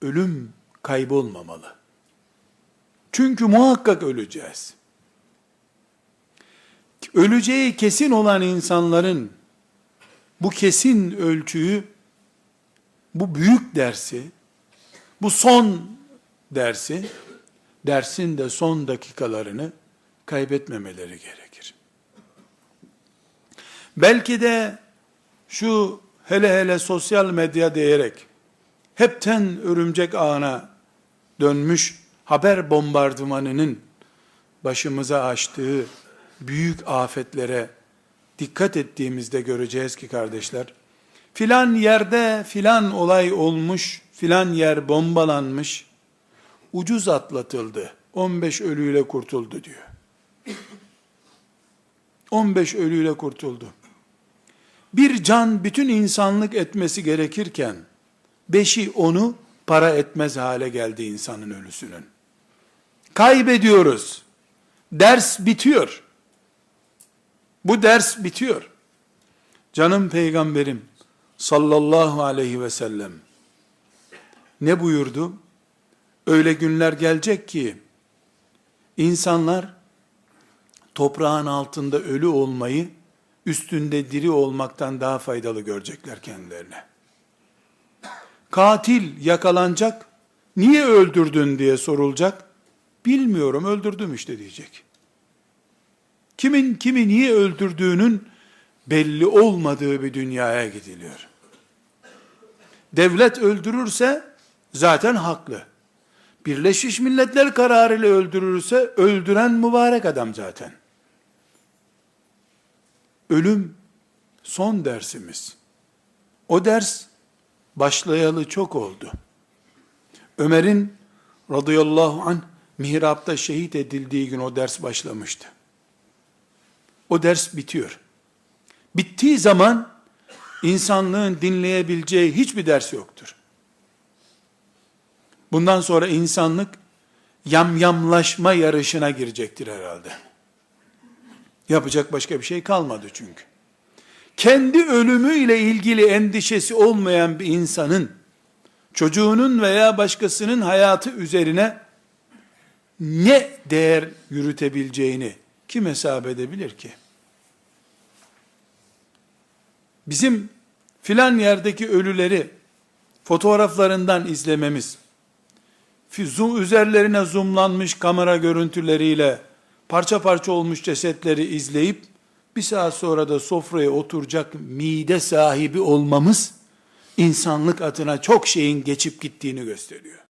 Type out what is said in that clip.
ölüm kaybolmamalı. Çünkü muhakkak öleceğiz. Öleceği kesin olan insanların bu kesin ölçüyü, bu büyük dersi, bu son dersi, dersin de son dakikalarını kaybetmemeleri gerekir. Belki de şu hele hele sosyal medya diyerek hepten örümcek ağına dönmüş haber bombardımanının başımıza açtığı büyük afetlere dikkat ettiğimizde göreceğiz ki kardeşler, filan yerde filan olay olmuş, filan yer bombalanmış, ucuz atlatıldı, 15 ölüyle kurtuldu diyor. 15 ölüyle kurtuldu. Bir can bütün insanlık etmesi gerekirken, beşi onu para etmez hale geldi insanın ölüsünün. Kaybediyoruz. Ders bitiyor. Bu ders bitiyor. Canım peygamberim sallallahu aleyhi ve sellem ne buyurdu? Öyle günler gelecek ki insanlar toprağın altında ölü olmayı üstünde diri olmaktan daha faydalı görecekler kendilerine. Katil yakalanacak, niye öldürdün diye sorulacak. Bilmiyorum öldürdüm işte diyecek. Kimin kimi niye öldürdüğünün belli olmadığı bir dünyaya gidiliyor. Devlet öldürürse zaten haklı. Birleşmiş Milletler kararıyla öldürürse öldüren mübarek adam zaten. Ölüm son dersimiz. O ders başlayalı çok oldu. Ömer'in radıyallahu anh mihrapta şehit edildiği gün o ders başlamıştı. O ders bitiyor. Bittiği zaman insanlığın dinleyebileceği hiçbir ders yoktur. Bundan sonra insanlık yamyamlaşma yarışına girecektir herhalde. Yapacak başka bir şey kalmadı çünkü. Kendi ölümüyle ilgili endişesi olmayan bir insanın çocuğunun veya başkasının hayatı üzerine ne değer yürütebileceğini kim hesap edebilir ki? Bizim filan yerdeki ölüleri fotoğraflarından izlememiz, zoom, üzerlerine zoomlanmış kamera görüntüleriyle parça parça olmuş cesetleri izleyip bir saat sonra da sofraya oturacak mide sahibi olmamız insanlık adına çok şeyin geçip gittiğini gösteriyor.